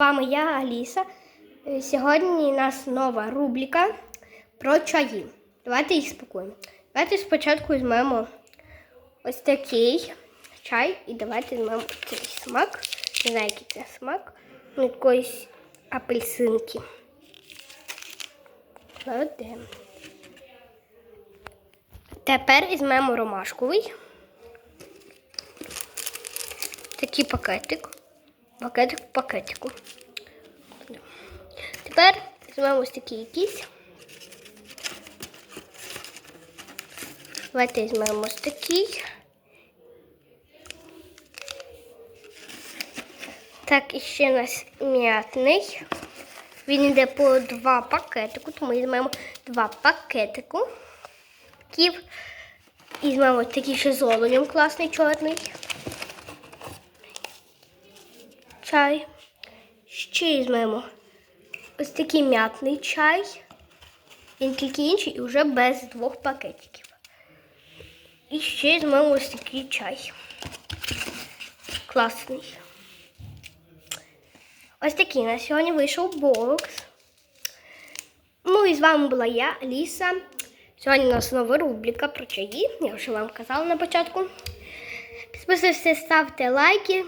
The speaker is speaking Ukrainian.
Вами я, Аліса. Е, Сьогодні у нас нова рубрика про чаї. Давайте їх спакуємо. Давайте спочатку візьмемо ось такий чай і давайте візьмемо цей смак. Не знаю, який це смак. Ну, якоїсь апельсинки. Кладемо. Тепер візьмемо ромашковий. Такий пакетик. Пакетик в пакетику. Тепер візьмемо ось такий якийсь. Давайте візьмемо ось такий. Так, і ще у нас м'ятний. Він йде по два пакетику, тому візьмемо два пакетику. І візьмемо такий ще з оленем класний чорний. Чай. Ще візьмемо ось такий м'ятний чай. Він тільки інший і вже без двох пакетиків. І ще візьмемо ось такий чай. Класний. Ось такий на сьогодні вийшов бокс. Ну і з вами була я, Аліса. Сьогодні у нас нова рубрика про чаї. Я вже вам казала на початку. Підписуйтесь, ставте лайки.